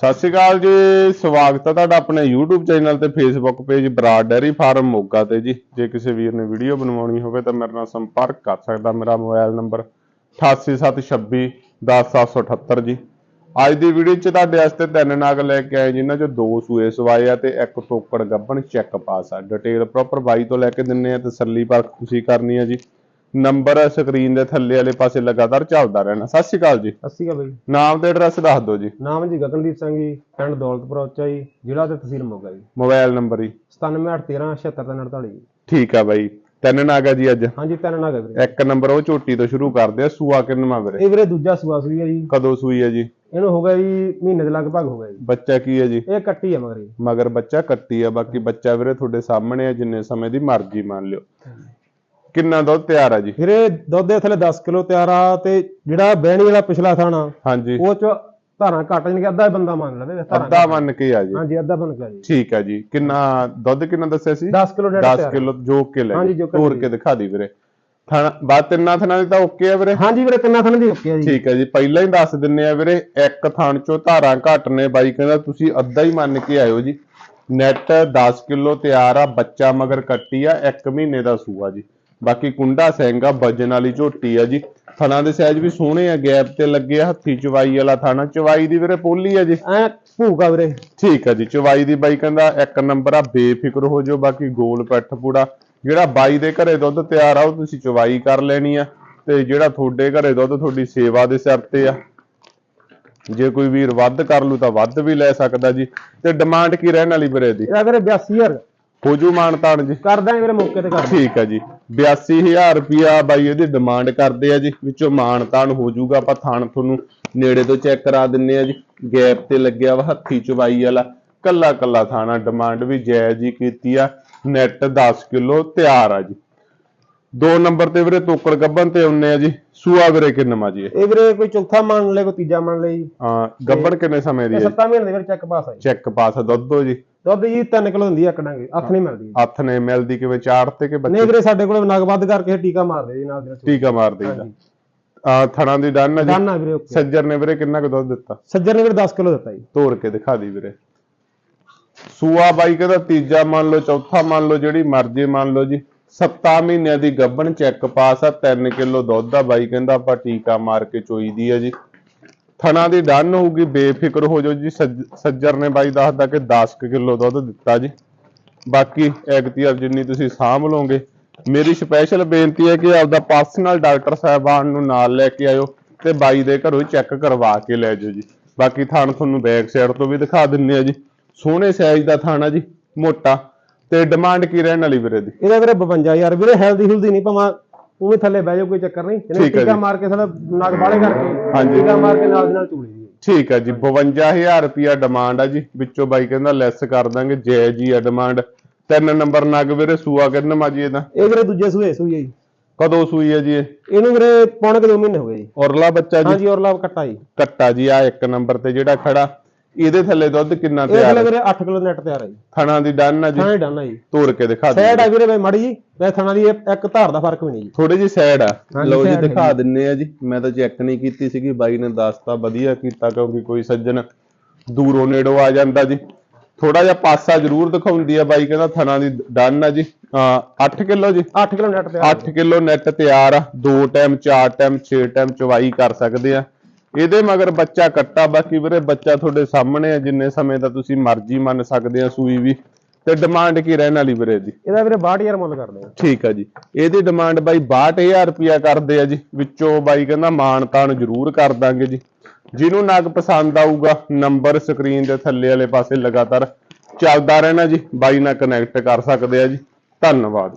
ਸਤਿ ਸ਼੍ਰੀ ਅਕਾਲ ਜੀ, ਸਵਾਗਤ ਹੈ ਤੁਹਾਡਾ ਆਪਣੇ YouTube ਚੈਨਲ ਤੇ Facebook page Brar dairy farm Moga ਤੇ ਜੀ। ਜੇ ਕਿਸੇ ਵੀਰ ਨੇ ਵੀਡੀਓ ਬਣਵਾਉਣੀ ਹੋਵੇ ਤਾਂ ਮੇਰੇ ਨਾਲ ਸੰਪਰਕ ਕਰ ਸਕਦਾ। ਮੇਰਾ ਮੋਬਾਈਲ ਨੰਬਰ 8876 10778 ਜੀ। ਅੱਜ ਦੀ ਵੀਡੀਓ 'ਚ ਤੁਹਾਡੇ ਵਾਸਤੇ ਤਿੰਨ ਨਾਗ ਲੈ ਕੇ ਆਏ ਜਿਨ੍ਹਾਂ 'ਚੋਂ ਦੋ ਸੂਏ ਸਵਾਏ ਆ ਤੇ ਇੱਕ ਟੋਕੜ ਗੱਬਣ ਚੈੱਕ ਪਾਸ ਆ। ਡਿਟੇਲ ਪ੍ਰੋਪਰ ਬਾਈ ਤੋਂ ਲੈ ਕੇ ਦਿੰਨੇ ਆ ਤਸੱਲੀ ਪਰਖ ਤੁਸੀਂ ਕਰਨੀ ਆ ਜੀ। ਨੰਬਰ ਸਕਰੀਨ ਦੇ ਥੱਲੇ ਵਾਲੇ ਪਾਸੇ ਲਗਾਤਾਰ ਚੱਲਦਾ ਰਹਿਣਾ। ਸਤਿ ਸ਼੍ਰੀ ਅਕਾਲ ਜੀ। ਸਤਿ ਸ਼੍ਰੀ ਅਕਾਲ ਬਾਈ। ਨਾਮ ਤੇ ਐਡਰੈਸ ਦੱਸ ਦਿਓ ਜੀ। ਨਾਮ ਜੀ ਗਗਨਦੀਪ ਸਿੰਘ ਜੀ ਪਿੰਡ ਦੌਲਤਪੁਰ ਉੱਚਾ ਜੀ ਜ਼ਿਲ੍ਹਾ ਤੇ ਤਹਿਸੀਲ ਮੋਗਾ ਜੀ। ਮੋਬਾਈਲ ਨੰਬਰ ਜੀ। 9781377348 ਜੀ। ਠੀਕ ਆ ਬਾਈ। ਤਿੰਨ ਨਾਗ ਜੀ ਅੱਜ। ਹਾਂਜੀ ਤਿੰਨ ਨਾਗ ਵੀਰੇ। ਇੱਕ ਨੰਬਰ ਉਹ ਝੋਟੀ ਤੋਂ ਸ਼ੁਰੂ ਕਰਦੇ ਆ ਸੂਆ ਕਿੰਨਵਾਂ ਵੀਰੇ? ਇਹ ਵੀਰੇ ਦੂਜਾ ਸੂਆ ਸੂਈ ਹੈ ਜੀ। ਕਦੋਂ ਸੂਈ ਹੈ ਜੀ? ਇਹਨੂੰ ਹੋ ਗਿਆ ਜੀ ਮਹੀਨੇ ਦੇ ਲਗਭਗ ਹੋ ਗਿਆ ਜੀ। ਬੱਚਾ ਕੀ ਹੈ ਜੀ? ਇਹ ਕੱਟੀ ਹੈ ਮਗਰ ਜੀ। ਮਗਰ ਬੱਚਾ ਕੱਟੀ ਆ ਬਾਕੀ ਬੱਚਾ ਵੀਰੇ ਤੁਹਾਡੇ ਸਾਹਮਣੇ ਆ ਜਿੰਨੇ ਸਮੇਂ ਦੀ ਮਰਜ਼ੀ ਮੰਨ ਲਿਓ। ਕਿੰਨਾ ਦੁੱਧ ਤਿਆਰ ਆ ਜੀ? ਵੀਰੇ ਦੁੱਧ ਦੇ ਥੱਲੇ 10 ਕਿਲੋ ਤਿਆਰ ਆ ਤੇ ਜਿਹੜਾ ਬਹਿਣੀ ਵਾਲਾ ਪਿਛਲਾ ਥਾਣਾ ਹਾਂਜੀ। ਉਹ ਚ ਧਾਰਾਂ ਘੱਟ ਜਾਣੀ ਕਿ ਅੱਧਾ ਹੀ ਬੰਦਾ ਮੰਨ ਲਵੇ ਧਾਰਾਂ ਅੱਧਾ ਮੰਨ ਕੇ ਆ ਜੀ। ਹਾਂਜੀ ਅੱਧਾ ਬਣ ਗਿਆ ਜੀ। ਠੀਕ ਆ ਜੀ। ਕਿੰਨਾ ਦੁੱਧ ਕਿੰਨਾ ਦੱਸਿਆ ਸੀ? 10 ਕਿਲੋ ਡੇਢ 10 ਤਿਆਰ। ਕਿਲੋ ਜੋਕ ਕੇ ਲੈ ਹਾਂਜੀ, ਜੀ। ਕੇ ਕੇ ਦਿਖਾ ਦੀ ਵੀਰੇ। ਥਾਣਾ ਬਾਅਦ ਤਿੰਨਾਂ ਥਾਣਾ ਦੀ ਤਾਂ ਓਕੇ ਆ ਵੀਰੇ? ਹਾਂਜੀ ਵੀਰੇ ਤਿੰਨਾਂ ਥਾਂ ਦੀ ਓਕੇ ਆ ਜੀ। ਠੀਕ ਹੈ ਜੀ। ਪਹਿਲਾਂ ਹੀ ਦੱਸ ਦਿੰਨੇ ਆ ਵੀਰੇ ਇੱਕ ਥਣ ਚੋਂ ਧਾਰਾਂ ਘੱਟ ਨੇ ਬਾਈ ਕਹਿੰਦਾ ਤੁਸੀਂ ਅੱਧਾ ਹੀ ਮੰਨ ਕੇ ਆਇਓ ਜੀ। ਨੈਟ 10 ਕਿਲੋ ਤਿਆਰ ਆ ਬੱਚਾ ਮਗਰ ਕੱਟੀ ਆ 1 ਮਹੀਨੇ ਦਾ ਸੂਆ ਜੀ। ਬਾਕੀ ਕੁੰਡਾ ਆ ਵਜਨ ਵਾਲੀ ਝੋਟੀ ਆ ਜੀ। ਥਣਾ ਦੇ ਸਾਈਜ਼ ਵੀ ਸੋਹਣੇ ਆ ਗੈਪ ਤੇ ਲੱਗੇ ਆ ਹੱਥੀ ਚਵਾਈ ਵਾਲਾ ਥਾਣਾ। ਚਵਾਈ ਦੀ ਵੀਰੇ ਪੋਲੀ ਆ ਜੀ? ਐ ਭੂਗਾ ਵੀਰੇ। ਠੀਕ ਆ ਜੀ ਚਵਾਈ ਦੀ ਬਾਈ ਕਹਿੰਦਾ ਇੱਕ ਨੰਬਰ ਆ ਬੇਫਿਕਰ ਹੋ ਜਾਓ ਬਾਕੀ ਗੋਲ ਪੈਠ ਪੂੜਾ। ਜਿਹੜਾ ਬਾਈ ਦੇ ਘਰੇ ਦੁੱਧ ਤਿਆਰ ਆ ਉਹ ਤੁਸੀਂ ਚਵਾਈ ਕਰ ਲੈਣੀ ਆ। ਤੇ ਜਿਹੜਾ ਤੁਹਾਡੇ ਘਰੇ ਦੁੱਧ ਤੁਹਾਡੀ ਸੇਵਾ ਦੇ ਸਿਰ ਤੇ ਆ। ਜੇ ਕੋਈ ਵੀਰ ਵੱਧ ਕਰ ਲੂ ਤਾਂ ਵੱਧ ਵੀ ਲੈ ਸਕਦਾ ਜੀ। ਤੇ ਡਿਮਾਂਡ ਕੀ ਰਹਿਣ ਵਾਲੀ ਵੀਰੇ ਦੀ ਇਹਦਾ ਵੀਰੇ 82000 ਹੋ ਜੂ ਮਾਨਤਾਨ ਜੀ। ਕਰ ਦਾਂਗੇ ਵੀਰੇ ਮੌਕੇ ਤੇ ਕਰ ਦਾਂਗੇ। ਠੀਕ ਆ ਜੀ। 82000 ਰੁਪਿਆ ਬਾਈ ਇਹਦੀ ਡਿਮਾਂਡ ਕਰਦੇ ਆ ਜੀ। ਵਿੱਚੋਂ ਮਾਨਤਾਨ ਹੋ ਜਾਊਗਾ ਆਪਾਂ ਥਾਣ ਤੁਹਾਨੂੰ ਨੇੜੇ ਤੋਂ ਚੈੱਕ ਕਰਾ ਦਿੰਨੇ ਆ ਜੀ। ਗੈਪ ਤੇ ਲੱਗਿਆ ਵਾ ਹੱਥੀ ਚਵਾਈ ਵਾਲਾ। ਕੱਲਾ ਕੱਲਾ ਥਾਣਾ ਡਿਮਾਂਡ ਵੀ ਜਾਇਜ਼ ਹੀ ਕੀਤੀ ਆ। ਨੈਟ 10 ਕਿਲੋ ਤਿਆਰ ਆ ਜੀ। ਦੋ ਨੰਬਰ ਤੇ ਵੀਰੇ ਤੋਕੜ ਗੱਬਨ ਤੇ ਆਉਨੇ ਆ ਜੀ। ਸੂਆ ਵੀਰੇ ਕਿੰਨਵਾ ਜੀ ਇਹ? ਵੀਰੇ ਕੋਈ ਚੌਥਾ ਮੰਨ ਲੈ ਕੋਈ ਤੀਜਾ ਮੰਨ ਲੈ ਜੀ। ਹਾਂ ਗੱਬਨ ਕਿੰਨੇ ਸਮੇਂ ਦੀ ਹੈ 7 ਮਹੀਨੇ ਦੇ ਵਿੱਚ ਚੈੱਕ ਪਾਸ ਆ ਜੀ। ਚੈੱਕ ਪਾਸ ਆ, ਦੁੱਧ ਦੋ ਜੀ। ਦੁੱਧ ਜੀ 3 ਕਿਲੋ ਹੁੰਦੀ ਆ ਕਢਾਂਗੇ ਹੱਥ ਨਹੀਂ ਮਿਲਦੀ ਜੀ। ਹੱਥ ਨੇ ਮਿਲਦੀ ਕਿਵੇਂ ਚਾੜ ਤੇ ਕਿ ਬੱਚੇ? ਨਹੀਂ ਵੀਰੇ ਸਾਡੇ ਕੋਲ ਨਗ ਵੱਧ ਕਰਕੇ ਟੀਕਾ ਮਾਰਦੇ ਜੀ ਨਾਲ ਦੇ ਟੀਕਾ ਮਾਰ ਦੇਈਦਾ ਆ ਥਣਾ ਦੀ ਡਨ ਆ ਜੀ। ਦਾਨਾ ਵੀਰੇ ਓਕੇ। ਸੱਜਰ ਨੇ ਵੀਰੇ ਕਿੰਨਾ ਕੁ ਦੁੱਧ ਦਿੱਤਾ? ਸੱਜਰ ਨੇ ਵੀਰੇ 10 ਕਿਲੋ ਦਿੱਤਾ ਜੀ। ਤੋੜ ਕੇ ਦਿਖਾ ਦੀ ਵੀਰੇ। ਸੂਆ ਬਾਈ ਕਹਿੰਦਾ ਤੀਜਾ ਮੰਨ ਲਓ ਚੌਥਾ ਮੰਨ ਲਓ ਜਿਹੜੀ ਮਰਜ਼ੀ ਮੰਨ ਲਓ ਜੀ। 7 ਮਹੀਨਿਆਂ ਦੀ ਗੱਭਣ ਚੈੱਕ ਪਾਸ ਆ 3 ਕਿਲੋ ਦੁੱਧ ਆ। ਬਾਈ ਕਹਿੰਦਾ ਆਪਾਂ ਟੀਕਾ ਮਾਰ ਕੇ ਚੋਈ ਦੀ ਆ ਜੀ। ਥਣਾ ਦੀ ਡਨ ਹੋਊਗੀ, ਬੇਫਿਕਰ ਹੋ ਜਾਓ ਜੀ। ਸੱਜ- ਸੱਜਰ ਨੇ ਬਾਈ ਦੱਸਦਾ ਕਿ 10 ਕਿਲੋ ਦੁੱਧ ਦਿੱਤਾ ਜੀ। ਬਾਕੀ ਐਗਤੀਆਰ ਜਿੰਨੀ ਤੁਸੀਂ ਸਾਂਭ ਲਓਗੇ। ਮੇਰੀ ਸਪੈਸ਼ਲ ਬੇਨਤੀ ਹੈ ਕਿ ਆਪਦਾ ਪਰਸਨਲ ਡਾਕਟਰ ਸਾਹਿਬਾਨ ਨੂੰ ਨਾਲ ਲੈ ਕੇ ਆਇਓ ਤੇ ਬਾਈ ਦੇ ਘਰੋਂ ਚੈੱਕ ਕਰਵਾ ਕੇ ਲੈ ਜਾਓ ਜੀ। ਬਾਕੀ ਥਾਣ ਤੁਹਾਨੂੰ ਬੈਕ ਸਾਈਡ ਤੋਂ ਵੀ ਦਿਖਾ ਦਿੰਨੇ ਆ ਜੀ। ਸੋਹਣੇ ਸਾਈਜ਼ ਦਾ ਥਾਣਾ ਜੀ, ਮੋਟਾ। ਤੇ ਡਿਮਾਂਡ ਕੀ ਰਹਿਣ ਵਾਲੀ ਵੀਰੇ ਦੀ? ਇਹਦਾ ਵੀਰੇ 52000 ਵੀਰੇ ਹੈਲਦੀ ਹੁਲਦੀ ਨਹੀਂ ਭਾਵੇਂ ਉਵੇਂ ਥੱਲੇ ਬਹਿ ਜਾਓ ਕੋਈ ਚੱਕਰ ਨਹੀਂ। ਇਹਨੇ ਠੀਕ ਹੈ ਟੀਕਾ ਜੀ। ਮਾਰ ਕੇ ਸਾਡਾ ਨਗ ਬਾਲੇ ਕਰਕੇ ਹਾਂਜੀ। ਟੀਕਾ ਮਾਰ ਕੇ ਨਾਲ ਦੇ ਨਾਲ ਚੂੜੀ ਦੀ। ਠੀਕ ਹੈ ਜੀ 52000 ਰੁਪਿਆ ਡਿਮਾਂਡ ਆ ਜੀ। ਵਿੱਚੋਂ ਬਾਈ ਕਹਿੰਦਾ ਲੈਸ ਕਰ ਦਾਂਗੇ ਜੈ ਜੀ ਆ ਡਿਮਾਂਡ ਤਿੰਨ ਨੰਬਰ ਨਗ ਵੀਰੇ ਸੂਆ ਕਿੰਨਾ ਮਾਜੀ ਇਹਦਾ। ਇਹ ਵੀਰੇ ਦੂਜੇ ਸੂਏ ਸੂਈ ਹੈ ਜੀ। ਕਦੋਂ ਸੂਈ ਹੈ ਜੀ ਇਹ? ਇਹਨੂੰ ਵੀਰੇ ਪੌਣੇ ਕੁ ਦੋ ਮਹੀਨੇ ਹੋ ਗਏ ਜੀ। ਔਰਲਾ ਬੱਚਾ ਜੀ। ਹਾਂਜੀ ਔਰ ਲਾਭ ਕੱਟਾ ਜੀ। ਕੱਟਾ ਜੀ ਆ ਇੱਕ ਨੰਬਰ ਤੇ ਜਿਹੜਾ ਖੜਾ। ਇਹਦੇ ਥੱਲੇ ਦੁੱਧ ਕਿੰਨਾ ਇਹ ਤਿਆਰ ਹੈ? ਵੀਰੇ 8 ਕਿਲੋ ਨੈਟ ਤਿਆਰ ਹੈ ਜੀ। ਥਣਾ ਦੀ ਡਨ ਆ ਜੀ? ਥਾਣੇ ਡਾਨਾ ਜੀ। ਤੋੜ ਕੇ ਦਿਖਾ ਦੇ ਸਾਈਡ ਆ ਵੀਰੇ ਬਈ ਮਾੜੀ ਜੀ। ਵੈਸੇ ਥਾਣਾ ਦੀ ਇਹ ਇੱਕ ਧਾਰ ਦਾ ਫ਼ਰਕ ਵੀ ਨਹੀਂ ਜੀ। ਥੋੜੀ ਜੀ ਸਾਈਡ ਆ। ਹਾਂਜੀ, ਲਓ ਜੀ side ਦਿਖਾ ਦਿੰਨੇ ਆ ਜੀ। ਮੈਂ ਤਾਂ ਚੈੱਕ ਨਹੀਂ ਕੀਤੀ ਸੀਗੀ। ਬਾਈ ਨੇ ਦੱਸਤਾ ਵਧੀਆ ਕੀਤਾ ਕਿਉਂਕਿ ਕੋਈ ਸੱਜਣ ਦੂਰੋਂ ਨੇੜੋਂ ਆ ਜਾਂਦਾ ਜੀ। ਥੋੜਾ ਜਿਹਾ ਪਾਸਾ ਜ਼ਰੂਰ ਦਿਖਾਉਂਦੀ ਆ ਬਾਈ ਕਹਿੰਦਾ ਥਣਾ ਦੀ ਡਨ ਆ ਜੀ। 8 ਕਿਲੋ ਜੀ? 8 ਕਿਲੋ ਨੈਟ ਤਿਆਰ 8 ਕਿਲੋ ਨੈਟ ਤਿਆਰ ਆ। ਦੋ ਟਾਈਮ ਚਾਰ ਟਾਈਮ 6 ਟਾਈਮ ਚਵਾਈ ਕਰ ਸਕਦੇ ਆ। ਇਹਦੇ ਮਗਰ ਬੱਚਾ ਕੱਟਾ ਬਾਕੀ ਵੀਰੇ ਬੱਚਾ ਤੁਹਾਡੇ ਸਾਹਮਣੇ ਆ ਜਿੰਨੇ ਸਮੇਂ ਦਾ ਤੁਸੀਂ ਮਰਜ਼ੀ ਮੰਨ ਸਕਦੇ ਆ ਸੂਈ ਵੀ ਤੇ ਡਿਮਾਂਡ ਕੀ ਰਹਿਣ ਵਾਲੀ ਵੀਰੇ ਦੀ ਇਹਦਾ ਵੀਰੇ 62000 ਮੁੱਲ ਕਰਦੇ ਆ। ਠੀਕ ਆ ਜੀ। ਇਹਦੀ ਡਿਮਾਂਡ ਬਾਈ 62000 ਰੁਪਿਆ ਕਰਦੇ ਆ ਜੀ। ਵਿੱਚੋਂ ਬਾਈ ਕਹਿੰਦਾ ਮਾਣ ਤਾਣ ਜ਼ਰੂਰ ਕਰ ਦਾਂਗੇ ਜੀ। ਜਿਹਨੂੰ ਨਗ ਪਸੰਦ ਆਊਗਾ ਨੰਬਰ ਸਕਰੀਨ ਦੇ ਥੱਲੇ ਵਾਲੇ ਪਾਸੇ ਲਗਾਤਾਰ ਚੱਲਦਾ ਰਹਿਣਾ ਜੀ। ਬਾਈ ਨਾਲ ਕਨੈਕਟ ਕਰ ਸਕਦੇ ਆ ਜੀ। ਧੰਨਵਾਦ